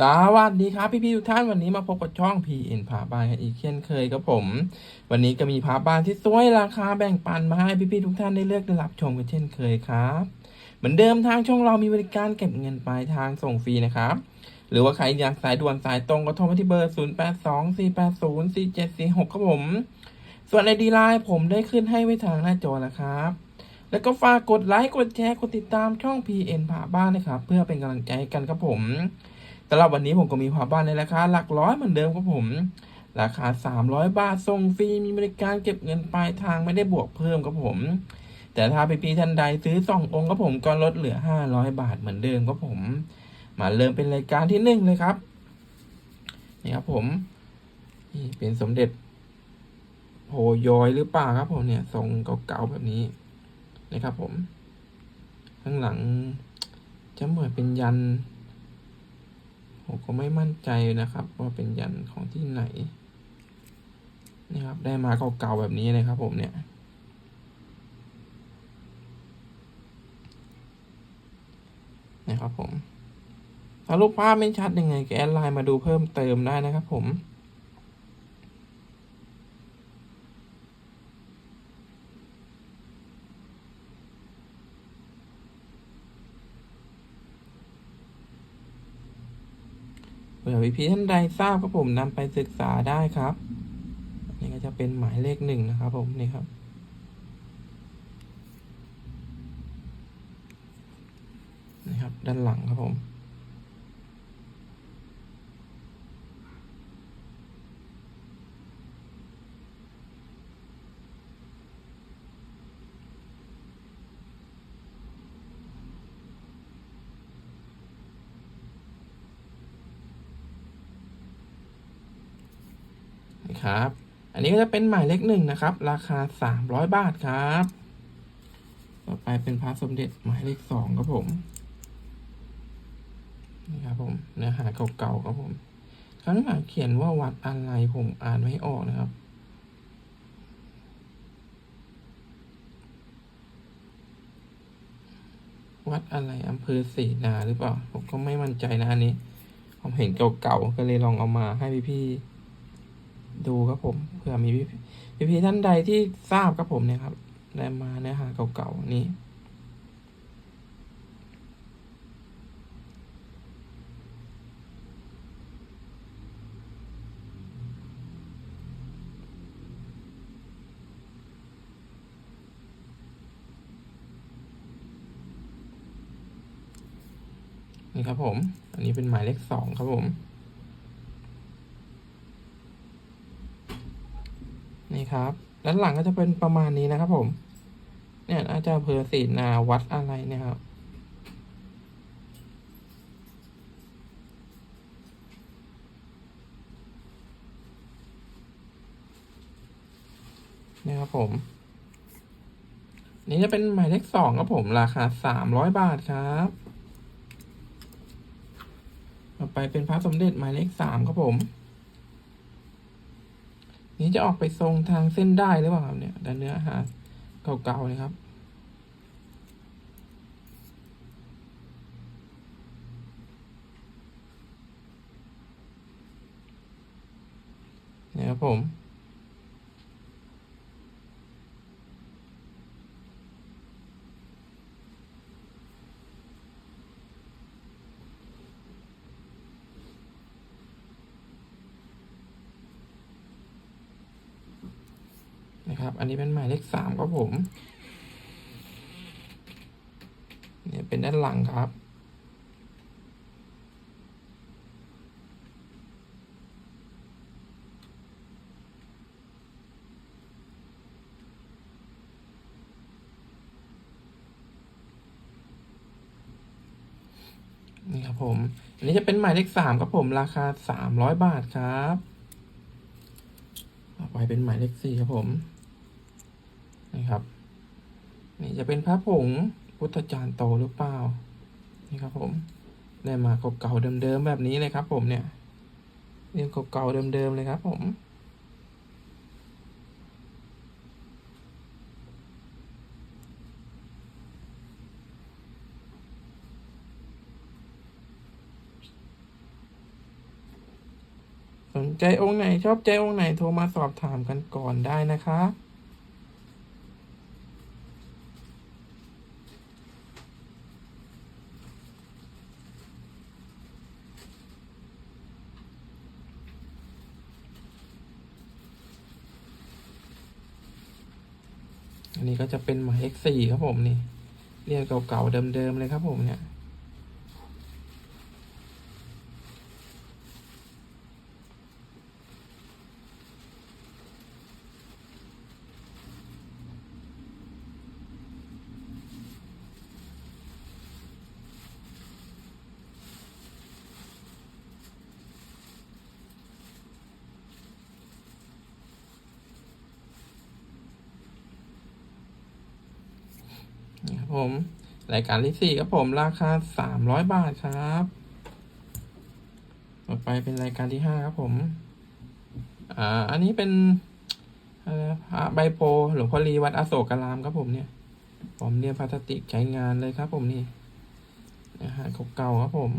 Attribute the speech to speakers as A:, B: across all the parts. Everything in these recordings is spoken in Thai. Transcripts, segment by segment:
A: สวัสดีครับพี่ๆทุกท่านวันนี้มาพบกับช่อง PN ผาบ้านกันอีกเช่นเคยครับผม วันนี้ก็มีผาบ้านที่สวยราคาแบ่งปันมาให้พี่ๆทุกท่านได้เลือกได้รับชมกันเช่นเคยครับ เหมือนเดิมทางช่องเรามีบริการเก็บเงินปลายทางส่งฟรีนะครับ หรือว่าใครอยากสายด่วนสายตรงก็โทรมาที่เบอร์ 0 8 2 4 8 0 4 7 4 6 ครับผม ส่วนในดีไลน์ผมได้ขึ้นให้ไว้ทางหน้าจอแล้วครับแล้วก็ฝากกดไลค์กดแชร์กดติดตามช่อง PN ผาบ้านนะครับเพื่อเป็นกำลังใจกันครับผม สำหรับวันนี้ผมก็มีผาบ้านในราคาหลักร้อยเหมือนเดิมครับผม ราคา 300 บาทส่งฟรีมีบริการเก็บเงินปลายทางไม่ได้บวกเพิ่มครับผม แต่ถ้าพี่พีท่านใดซื้อ 2 องค์ครับผมก็ลดเหลือ 500 บาทเหมือนเดิมครับผม มาเริ่มเป็นรายการที่หนึ่งเลยครับนี่ครับผมนี่เป็นสมเด็จโพยอยหรือเปล่าครับผมเนี่ยทรงเก่าๆแบบนี้นะครับผม ข้างหลังจะเหมือนเป็นยัน ผมก็ไม่มั่นใจนะครับ ว่าเป็นยันของที่ไหนนะครับ ได้มาเก่าๆแบบนี้เลยครับ ผมเนี่ย นะครับผมถ้ารูปภาพไม่ชัดยังไงก็แอดไลน์มาดูเพิ่มเติมได้นะครับผม เผื่อพี่ๆท่านใดทราบก็ผมนำไปศึกษาได้ครับ นี่ก็จะเป็นหมายเลขหนึ่งนะครับ ผมนี่ครับนี่ครับ ด้านหลังครับผม นะ ครับ อันนี้ก็จะเป็นหมายเลขหนึ่งนะครับ ราคาสามร้อยบาทครับ ต่อไปเป็นพระสมเด็จหมายเลขสองครับผมนี่ครับผมเนื้อหาเก่าๆครับผมข้างหลังเขียนว่าวัดอะไรผมอ่านไม่ออกนะครับ วัดอะไรอำเภอศรีนาหรือเปล่า ผมก็ไม่มั่นใจนะอันนี้ ผมเห็นเก่าๆก็เลยลองเอามาให้พี่ๆ ดูครับผมเผื่อมีพี่พี่ท่านใดที่ทราบครับผมเนี่ยครับได้มาเนื้อหาเก่าๆนี่นี่ครับผม อันนี้เป็นหมายเลขสองครับผม ครับ ด้านหลังก็จะเป็นประมาณนี้นะครับผม เนี่ยอาจารย์เพอร์ศีนาวัดอะไรเนี่ยครับนี่ครับผม นี่จะเป็นหมายเลขสองครับผม ราคาสามร้อยบาทครับ ต่อไปเป็นพระสมเด็จหมายเลขสามครับผม นี้จะออกไปทรงทางเส้นได้หรือเปล่าครับเนี่ยด้านเนื้อหาเก่าๆเลยครับเนี่ยครับผม นะครับ อันนี้เป็นหมายเลขสามครับผม เนี่ยเป็นด้านหลังครับนี่ครับผม อันนี้จะเป็นหมายเลขสามครับผม ราคาสามร้อยบาทครับ ต่อไปเป็นหมายเลขสี่ครับผม นี่ครับ นี่จะเป็นพระผงพุทธจารย์โตหรือเปล่า นี่ครับผมได้มาเก่าๆเดิมๆแบบนี้เลยครับ ผมเนี่ยเรียงเก่าๆเดิมๆเลยครับ ผมสนใจองค์ไหนชอบใจองค์ไหนโทรมาสอบถามกันก่อนได้นะครั ก็จะเป็นหมายเลขสี่ครับผมนี่เรียกเก่าๆเดิมๆเลยครับผมเนี่ย นี่ ครับผม รายการที่สี่ครับผม ราคาสามร้อยบาทครับ ต่อไปเป็นรายการที่ห้าครับผม อ่า อันนี้เป็นอะไรนะพระใบโพหลวงพ่อรีวัดอโศกรามครับผมเนี่ยผมเรียนพลาสติกใช้งานเลยครับผมนี่อาหารเก่าๆครับผม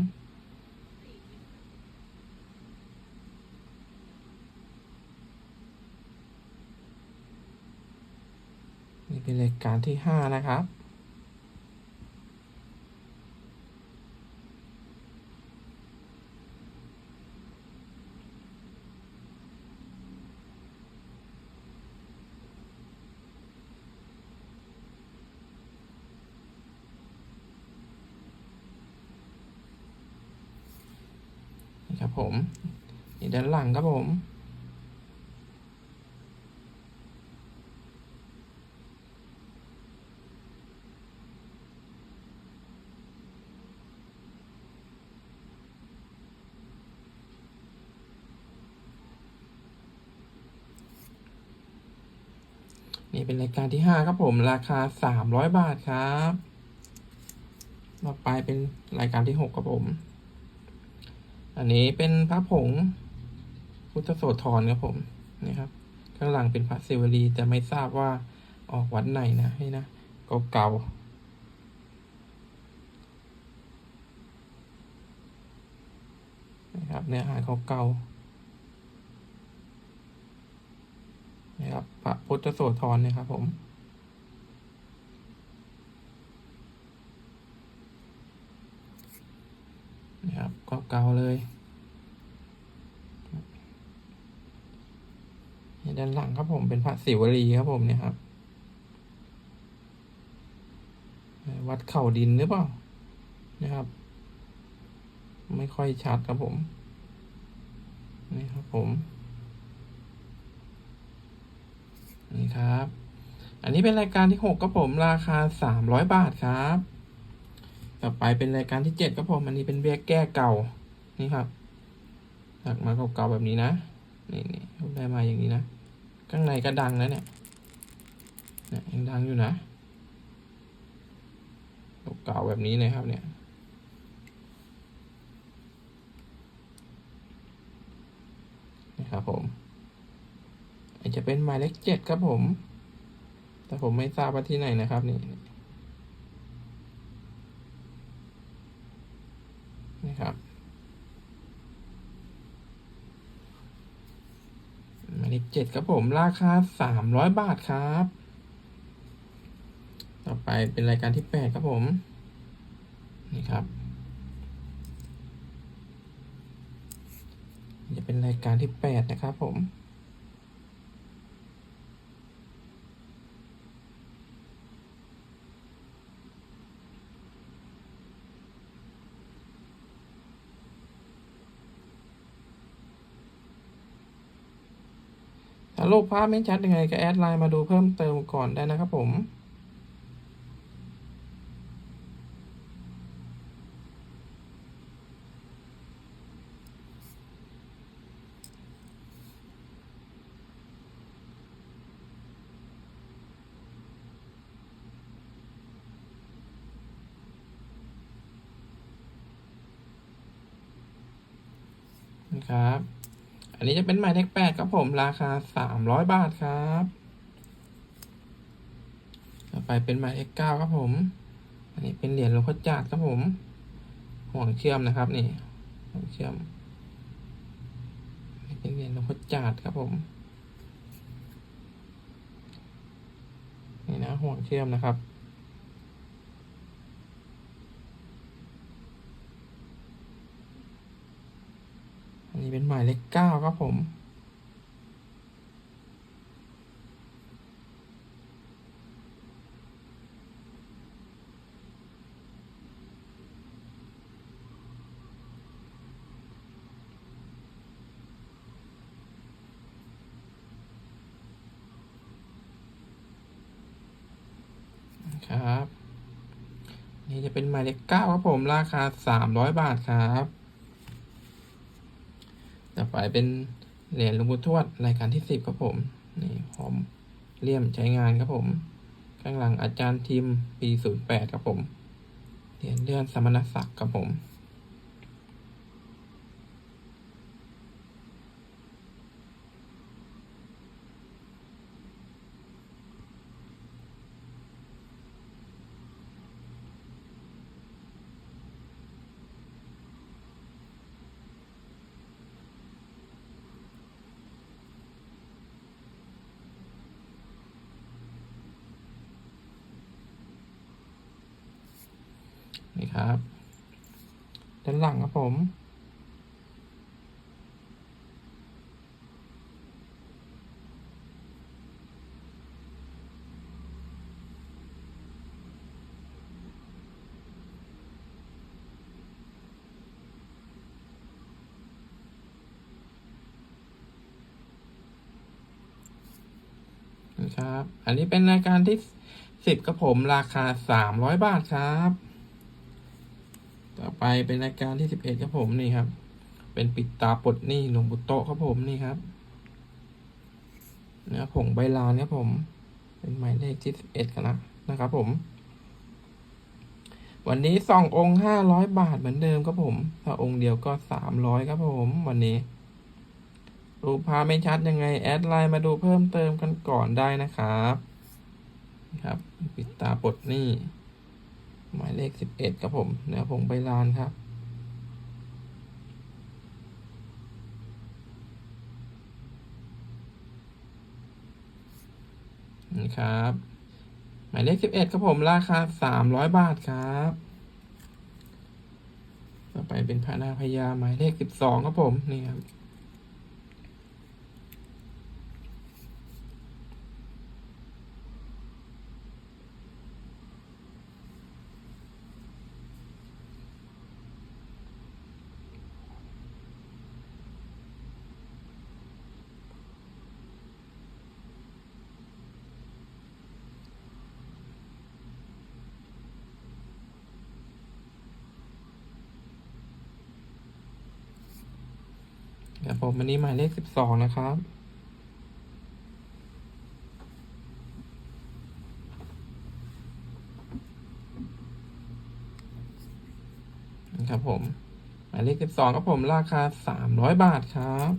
A: นี่เป็นรายการที่ห้านะครับ ผมนี่ด้านหลังครับผมนี่เป็นรายการที่ห้าครับผม ราคาสามร้อยบาทครับ ต่อไปเป็นรายการที่หกครับผม อันนี้เป็นพระผงพุทธโสธรครับผมนี่ครับข้างหลังเป็นพระศิวลีแต่ไม่ทราบว่าออกวัดไหนนะให้นะเก่าๆนะครับเนื้อหาเก่าๆนะครับพระพุทธโสธรนะครับผม นะครับเก่าเลย ด้านหลังครับผมเป็นพระศิวลีครับผมเนี่ยครับ วัดเข่าดินหรือเปล่า นะครับ ไม่ค่อยชัดครับผม นี่ครับผม นี่ครับ อันนี้เป็นรายการที่หกครับผม ราคาสามร้อยบาทครับ ต่อไปเป็นรายการที่เจ็ดครับผมอันนี้เป็นเบี้ยแก้เก่านี่ครับหักมาเก่าๆแบบนี้นะนี่นี่ได้มาอย่างนี้นะข้างในก็ดังนะเนี่ยเนี่ยยังดังอยู่นะเก่าๆแบบนี้เลยครับเนี่ยนี่ครับผมอันจะเป็นหมายเลขเจ็ดครับผม แต่ผมไม่ทราบว่าที่ไหนนะครับนี่ นะครับหมายเลขเจ็ดครับผมราคาสามร้อยบาทครับ ต่อไปเป็นรายการที่แปดครับผม นี่ครับจะเป็นรายการที่แปดนะครับผม ถ้า รูปภาพไม่ชัดยังไงก็แอดไลน์มาดูเพิ่มเติมก่อนได้นะครับผมครับ อันนี้จะเป็นหมายเลขแปดครับผมราคาสามร้อยบาทครับต่อไปเป็นหมายเลขเก้าครับผม อันนี้เป็นเหรียญหลวงพ่อจาดครับผม ห่วงเชื่อมนะครับนี่ห่วงเชื่อมเป็นเหรียญหลวงพ่อจาดครับผม นี่นะห่วงเชื่อมนะครับ อั นนี้เป็นหมายเลขเก้าครับผม ครับ นี่จะเป็นหมายเลขเก้าครับผม ราคาสามร้อยบาทครับ ไปเป็นเหรียญหลวงปู่ทวดรายการที่สิบครับผม นี่พร้อมเลี่ยมใช้งานครับผม ข้างหลังอาจารย์ทิมปีศูนย์แปดครับผม เหรียญเลื่อนสมณศักดิ์ครับผม นี่ ครับ ด้านหลังครับผมนี่ครับ อันนี้เป็นรายการที่สิบครับผมราคาสามร้อยบาทครับ ต่อไปเป็นรายการที่สิบเอ็ดครับผมนี่ครับ เป็นปิดตาปลดหนี้หลวงปู่โตครับผมนี่ครับเนื้อผงใบลานครับผม เป็นหมายเลขที่สิบเอ็ดนะนะครับผม วันนี้สององค์ห้าร้อยบาทเหมือนเดิมครับผม ถ้าองค์เดียวก็สามร้อยครับผม วันนี้รูปภาพไม่ชัดยังไง แอดไลน์มาดูเพิ่มเติมกันก่อนได้นะครับ ครับ ปิดตาปลดหนี้ หมายเลขสิบเอ็ดครับผมเนื้อผงใบลานครับนี่ครับ หมายเลขสิบเอ็ดครับผม ราคาสามร้อยบาทครับ ต่อไปเป็นพระนาพญาหมายเลขสิบสองครับผม นี่ครับ ครับผมอันนี้หมายเลขสิบสองนะครับ ครับผม หมายเลขสิบสองครับผมราคาสามร้อยบาทครับ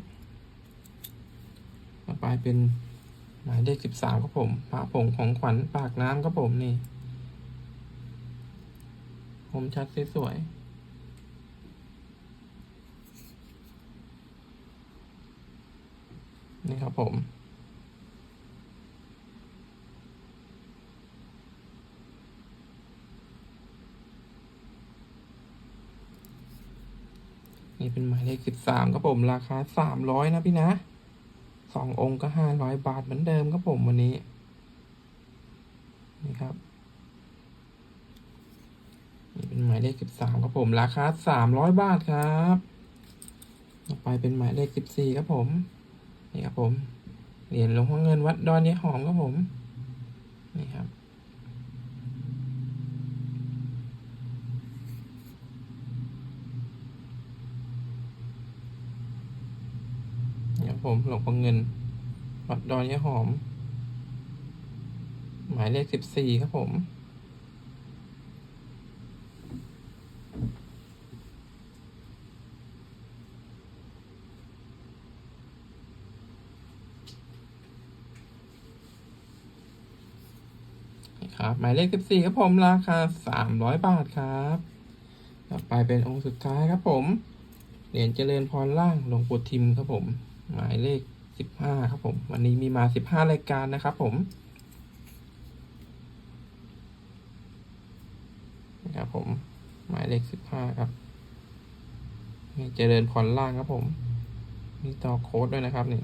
A: ต่อไปเป็นหมายเลขสิบสามครับผมพระผงของขวัญปากน้ำครับผมนี่ผมชัดสวยๆ นี่ครับผม นี่เป็นหมายเลขสิบสามครับผม ราคาสามร้อยนะพี่นะสององค์ก็ห้าร้อยบาทเหมือนเดิมครับผมวันนี้ นี่ครับ นี่เป็นหมายเลขสิบสามครับผม ราคาสามร้อยบาทครับ ต่อไปเป็นหมายเลขสิบสี่ครับผม นี่ครับผมเหรียญหลวงพ่อเงินวัดดอนยายหอมครับผม นี่ครับ นี่ครับผมหลวงพ่อเงินวัดดอนยายหอม หมายเลขสิบสี่ครับผม นี่ครับ หมายเลขสิบสี่ครับผมราคาสามร้อยบาทครับต่อไปเป็นองค์สุดท้ายครับผม เหรียญเจริญพรล่างหลวงปู่ทิมครับผม หมายเลขสิบห้าครับผม วันนี้มีมาสิบห้ารายการนะครับผมนะครับผม หมายเลขสิบห้าครับมีเจริญพรล่างครับผม มีต่อโค้ดด้วยนะครับนี่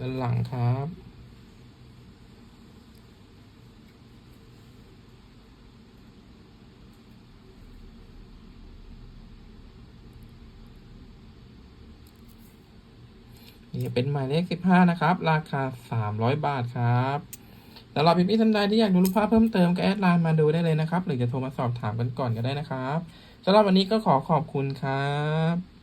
A: ด้านหลังครับ นี่เป็นหมายเลขสิบห้านะครับ ราคาสามร้อยบาทครับสำหรับพี่ๆท่านใดที่อยากดูรูปภาพเพิ่มเติมก็แอดไลน์มาดูได้เลยนะครับ หรือจะโทรมาสอบถามกันก่อนก็ได้นะครับสำหรับวันนี้ก็ขอขอบคุณครับ